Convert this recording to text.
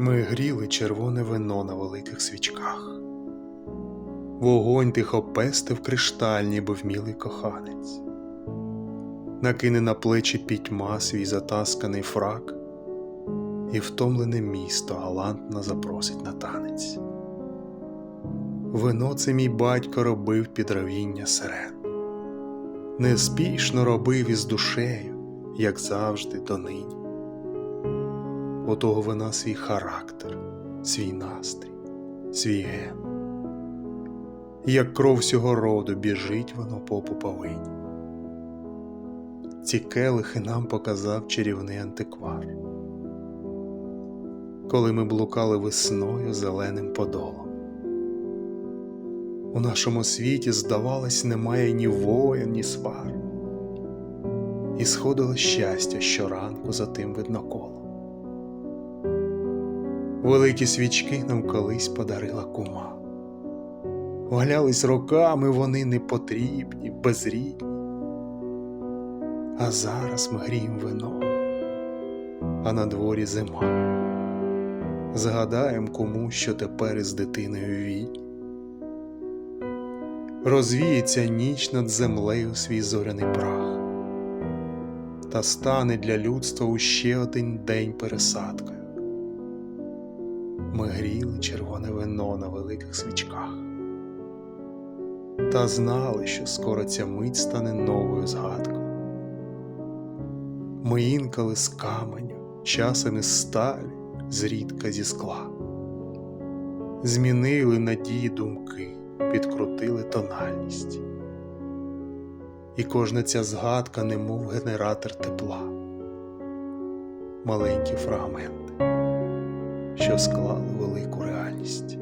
Ми гріли червоне вино на великих свічках. Вогонь тихо пестив кришталь, ніби вмілий коханець. Накине на плечі пітьма свій затасканий фрак, і втомлене місто галантно запросить на танець. Вино це мій батько робив під равіння сирен. Неспішно робив із душею, як завжди донині. У того вина свій характер, свій настрій, свій ген. Як кров всього роду біжить воно по пуповині. Ці келихи нам показав чарівний антиквар. Коли ми блукали весною зеленим подолом. У нашому світі, здавалось, немає ні воїн, ні свар. І сходило щастя щоранку за тим видноколом. Великі свічки нам колись подарила кума. Валялись роками вони непотрібні, безрідні. А зараз ми гріємо вино, а на дворі зима. Згадаєм кому, що тепер із дитиною вій. Розвіється ніч над землею свій зоряний прах, та стане для людства у ще один день пересадкою. Ми гріли червоне вино на великих свічках, та знали, що скоро ця мить стане новою згадкою. Ми інкали з каменю, часом із сталі, зрідка зі скла, змінили надії думки, підкрутили тональність. І кожна ця згадка, немов генератор тепла, маленькі фрагменти що склали велику реальність.